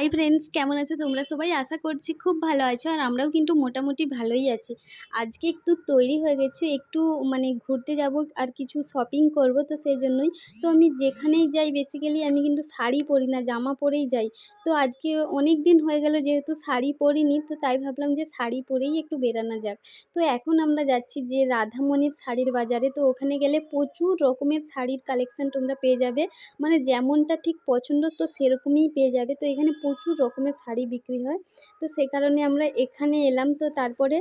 Hi friends কেমন আছো তোমরা সবাই? আশা করছি খুব ভালো আছো আর আমরাও কিন্তু মোটামুটি ভালোই আছি। আজকে একটু তৈরি হয়ে গেছে, একটু মানে ঘুরতে যাব আর কিছু শপিং করব তো সেই জন্যই। তো আমি যেখানেই যাই বেসিক্যালি আমি কিন্তু শাড়ি পরি না, জামা পরেই যাই। তো আজকে অনেক দিন হয়ে গেল যেহেতু শাড়ি পরিনি, তো তাই ভাবলাম যে শাড়ি পরেই একটু বেরানো যাক। তো এখন আমরা যাচ্ছি যে রাধামণির শাড়ির বাজারে। তো ওখানে গেলে প্রচুর রকমের শাড়ির কালেকশান তোমরা পেয়ে যাবে। মানে যেমনটা ঠিক পছন্দ, তো সেরকমই পেয়ে যাবে। তো এখানে প্রচুর রকমের শাড়ি বিক্রি হয়। তো সে কারণে আমরা এখানে এলাম। তো তারপরে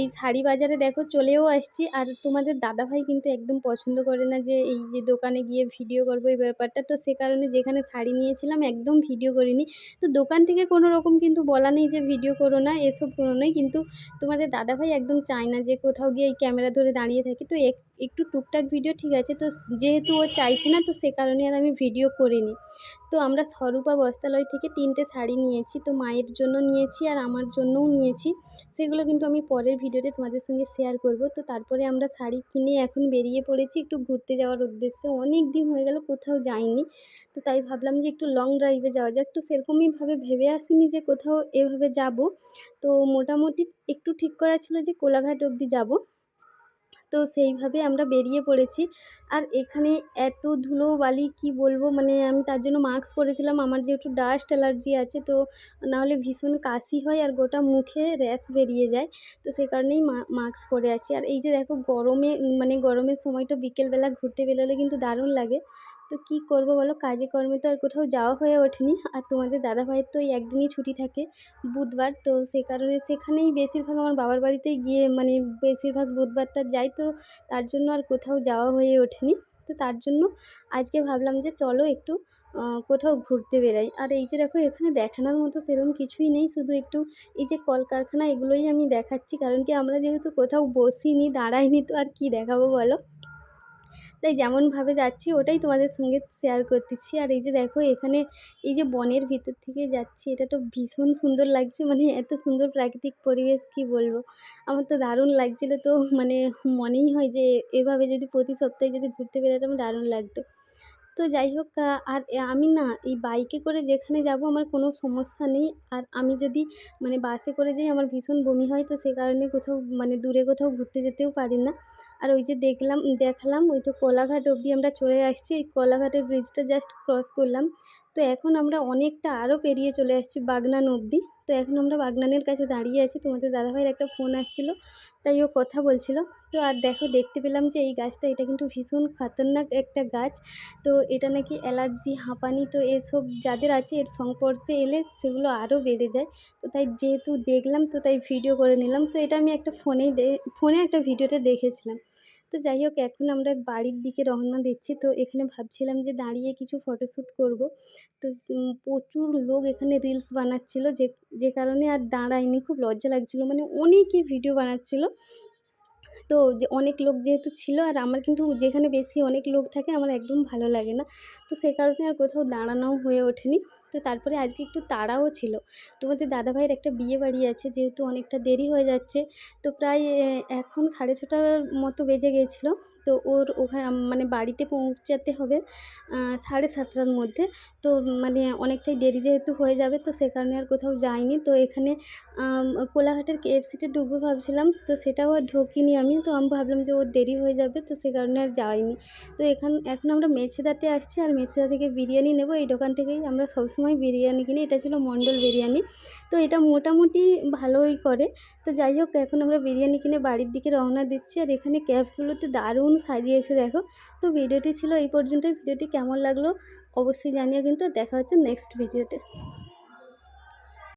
এই শাড়ি বাজারে দেখো চলেও আসছি। আর তোমাদের দাদাভাই কিন্তু একদম পছন্দ করে না যে এই যে দোকানে গিয়ে ভিডিও করব এই ব্যাপারটা। তো সে কারণে যেখানে শাড়ি নিয়েছিলাম একদম ভিডিও করিনি। তো দোকান থেকে কোনো রকম কিন্তু বলা নেই যে ভিডিও করো না, এসব কোনো নয় কিন্তু তোমাদের দাদাভাই একদম চায় না যে কোথাও গিয়ে এই ক্যামেরা ধরে দাঁড়িয়ে থাকি। তো একটু টুকটাক ভিডিও ঠিক আছে। তো যেহেতু ও চাইছে না, তো সে কারণে আর আমি ভিডিও করিনি। তো আমরা স্বরূপা বস্ত্রালয় থেকে তিনটে শাড়ি নিয়েছি। তো মায়ের জন্য নিয়েছি আর আমার জন্যও নিয়েছি। সেগুলো কিন্তু আমি পরের ভিডিওতে তোমাদের সঙ্গে শেয়ার করব। তো তারপরে আমরা শাড়ি কিনে এখন বেরিয়ে পড়েছি একটু ঘুরতে যাওয়ার উদ্দেশ্যে। অনেক দিন হয়ে গেল, কোথাও যাইনি। তো তাই ভাবলাম যে একটু লং ড্রাইভে যাওয়া যাক। তো সেরকমইভাবে ভেবে আসিনি যে কোথাও এভাবে যাব। তো মোটামুটি একটু ঠিক করা ছিল যে কোলাঘাট অবধি যাব। তো সেইভাবে আমরা বেরিয়ে পড়েছি। আর এখানে এত ধুলো বালি কি বলব? মানে আমি তার জন্য মাস্ক পরেছিলাম। আমার যেহেতু ডাস্ট অ্যালার্জি আছে, তো নাহলে ভীষণ কাশি হয় আর গোটা মুখে র্যাশ বেরিয়ে যায়। তো সেই কারণেই মাস্ক পরে আছি। আর এই যে দেখো, গরমে মানে গরমের সময়টা বিকেলবেলা ঘুরতে বেরোলে কিন্তু দারুণ লাগে। তো কী করব বলো? কাজে কর্মে তো আর কোথাও যাওয়া হয়ে ওঠেনি। আর তোমাদের দাদাভাইয়ের তো ওই একদিনই ছুটি থাকে বুধবার। তো সে কারণে সেখানেই বেশিরভাগ আমার বাবার বাড়িতেই গিয়ে মানে বেশিরভাগ বুধবারটা যাই। তো তার জন্য আর কোথাও যাওয়া হয়ে ওঠেনি। তো তার জন্য আজকে ভাবলাম যে চলো একটু কোথাও ঘুরতে বেরাই আর এই যে দেখো, এখানে দেখানোর মতো সেরকম কিছুই নেই। শুধু একটু এই যে কলকারখানা, এগুলোই আমি দেখাচ্ছি। কারণ কি আমরা যেহেতু কোথাও বসিনি, দাঁড়াইনি, তো আর কি দেখাবো বলো? তাই যেমনভাবে যাচ্ছি, ওটাই তোমাদের সঙ্গে শেয়ার করতেছি। আর এই যে দেখো, এখানে এই যে বনের ভিতর থেকে যাচ্ছি, এটা তো ভীষণ সুন্দর লাগছে মানে এত সুন্দর প্রাকৃতিক পরিবেশ, কি বলব? আমার তো দারুণ লাগছিল তো মানে মনেই হয় যে এভাবে যদি প্রতি সপ্তাহে যদি ঘুরতে বেরোতাম, দারুণ লাগতো। তো যাই হোক আর আমি না এই বাইকে করে যেখানে যাব আমার কোনো সমস্যা নেই। আর আমি যদি মানে বাসে করে যাই, আমার ভীষণ বমি হয়, তো সে কারণে কোথাও মানে দূরে কোথাও ঘুরতে যেতেও পারি না। আর ওই যে দেখলাম, দেখালাম, ওই তো কোলাঘাট অবধি আমরা চলে আসছি, এই কোলাঘাটের ব্রিজটা জাস্ট ক্রস করলাম। তো এখন আমরা অনেকটা আরও পেরিয়ে চলে আসছি বাগনান অবধি। তো এখন আমরা বাগনানের কাছে দাঁড়িয়ে আছি। তোমাদের দাদাভাইয়ের একটা ফোন আসছিল, তাই ও কথা বলছিল। তো আর দেখো, দেখতে পেলাম যে এই গাছটা, এটা কিন্তু ভীষণ খতরনাক একটা গাছ। তো এটা নাকি অ্যালার্জি, হাঁপানি, তো এসব যাদের আছে, এর সংস্পর্শে এলে সেগুলো আরও বেড়ে যায়। তো তাই যেহেতু দেখলাম, তো তাই ভিডিও করে নিলাম। তো এটা আমি একটা ফোনেই ফোনে একটা ভিডিওতে দেখেছিলাম। তো যাই হোক এখন আমরা বাড়ির দিকে রওনা দিচ্ছি। তো এখানে ভাবছিলাম যে দাঁড়িয়ে কিছু ফটোশ্যুট করব। তো প্রচুর লোক এখানে রিলস বানাচ্ছিল যে যে কারণে আর দাঁড়ায়নি। খুব লজ্জা লাগছিল। মানে অনেকই ভিডিও বানাচ্ছিলো। তো যে অনেক লোক যেহেতু ছিল আর আমার কিন্তু যেখানে বেশি অনেক লোক থাকে আমার একদম ভালো লাগে না। তো সে কারণে আর কোথাও দাঁড়ানোও হয়ে ওঠেনি। তো তারপরে আজকে একটু তাড়াও ছিল। তোমাদের দাদাভাইয়ের একটা বিয়ে বাড়ি আছে যেহেতু অনেকটা দেরি হয়ে যাচ্ছে। তো প্রায় এখন সাড়ে ছটার মতো বেজে গিয়েছিল তো ওর ওখানে মানে বাড়িতে পৌঁছাতে হবে সাড়ে সাতটার মধ্যে। তো মানে অনেকটাই দেরি যেহেতু হয়ে যাবে তো সে কারণে আর কোথাও যাইনি তো এখানে কোলাঘাটের কেএফসিতে ঢুকবো ভাবছিলাম। তো সেটাও আর আমি, তো আমি ভাবলাম যে ওর দেরি হয়ে যাবে, তো সে কারণে আর যাইনি। তো এখান, এখন আমরা মেছেদাতে আসছি আর মেছেদা থেকে বিরিয়ানি নেব। এই দোকান থেকেই আমরা সবসময় বিরিয়ানি কিনি। এটা ছিল মণ্ডল বিরিয়ানি। তো এটা মোটামুটি ভালোই করে। তো যাই হোক, এখন আমরা বিরিয়ানি কিনে বাড়ির দিকে রওনা দিচ্ছি। আর এখানে ক্যাবগুলোতে দারুণ সাজিয়েছে, দেখো। তো ভিডিওটি ছিল এই পর্যন্ত ভিডিওটি কেমন লাগল অবশ্যই জানিও কিন্তু। দেখা হচ্ছে নেক্সট ভিডিওতে।